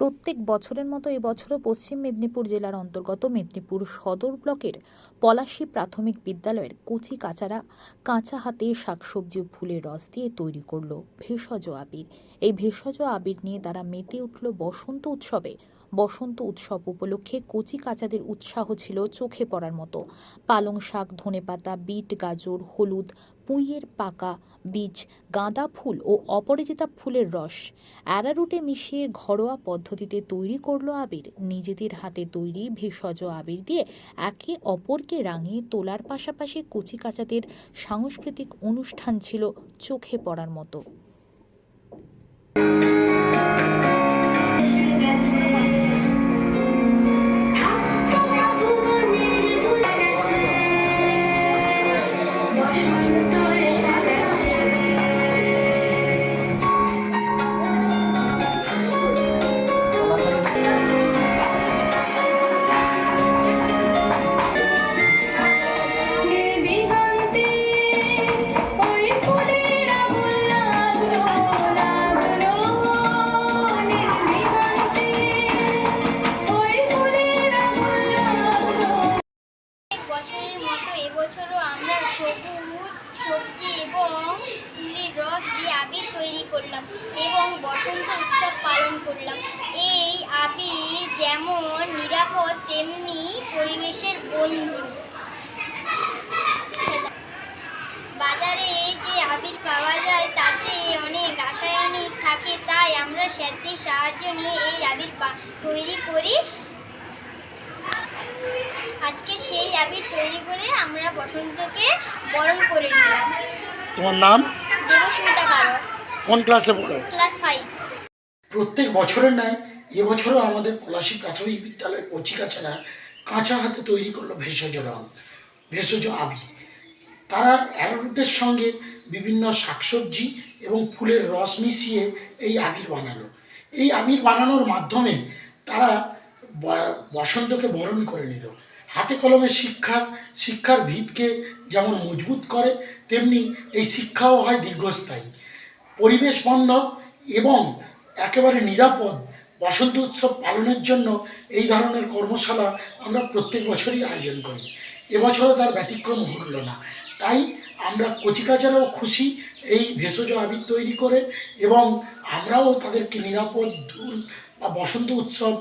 প্রত্যেক বছরের মতো এবছরও পশ্চিম মেদিনীপুর জেলার অন্তর্গত মেদিনীপুর সদর ব্লকের পলাশী প্রাথমিক বিদ্যালয়ের কচি কাচারা কাঁচা হাতে শাকসবজি ও ফুলের রস দিয়ে তৈরি করল ভেষজ আবির। এই ভেষজ আবির নিয়ে তারা মেতে উঠল বসন্ত উৎসবে। বসন্ত উৎসব উপলক্ষে কচি কাচাদের উৎসাহ ছিল চোখে পড়ার মতো। পালং শাক, ধনেপাতা, বিট, গাজর, হলুদ, পুঁইয়ের পাকা বীজ, গাঁদা ফুল ও অপরাজিতা ফুলের রস। অ্যারারুটে মিশিয়ে ঘরোয়া পদ্ধতিতে তৈরি করল আবির। নিজেদের হাতে তৈরি ভেষজ আবির দিয়ে একে অপরকে রাঙিয়ে তোলার পাশাপাশি কচি কাচাদের সাংস্কৃতিক অনুষ্ঠান ছিল চোখে পড়ার মতো। সবুজ সবজি এবং ফুলের রস দিয়ে আবির তৈরি করলাম এবং বসন্ত উৎসব পালন করলাম। এই আবির যেমন নিরাপদ, তেমনি পরিবেশের বন্ধু। বাজারে যে আবির পাওয়া যায়, তাতে অনেক রাসায়নিক থাকে, তাই আমরা স্যারদের সাহায্য নিয়ে এই আবির তৈরি করি। আজকে সেই আবির তৈরি করে আমরা বসন্তকে বরণ করে নিলাম। তোমার নাম? দেবস্মিতা কারও কোন ক্লাসে পড়ো? Class five. প্রত্যেক বছরের ন্যায় এবছরও আমাদের পলাশী প্রাথমিক বিদ্যালয় কচিকাচারা কাঁচা হাতে তৈরি করল ভেষজ রং ভেষজ আবির। তারা অ্যারোরুটের সঙ্গে বিভিন্ন শাকসবজি এবং ফুলের রস মিশিয়ে এই আবির বানালো। এই আবির বানানোর মাধ্যমে তারা বসন্তকে বরণ করে নিল। হাতে কলমে শিক্ষার শিক্ষার ভিতকে যেমন মজবুত করে, তেমনি এই শিক্ষাও হয় দীর্ঘস্থায়ী। পরিবেশ বান্ধব এবং একেবারে নিরাপদ বসন্ত উৎসব পালনের জন্য এই ধরনের কর্মশালা আমরা প্রত্যেক বছরই আয়োজন করি। এবছরও তার ব্যতিক্রম ঘটল না। তাই আমরা কচিকাচারাও খুশি এই ভেষজ আবির তৈরি করে এবং আমরাও তাদেরকে নিরাপদ ধুল বা বসন্ত উৎসব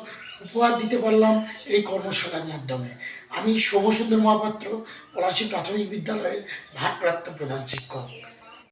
উপহার দিতে পারলাম এই কর্মশালার মাধ্যমে। আমি সোমসুন্দর মহাপাত্র পলাশী প্রাথমিক বিদ্যালয়ের ভারপ্রাপ্ত প্রধান শিক্ষক।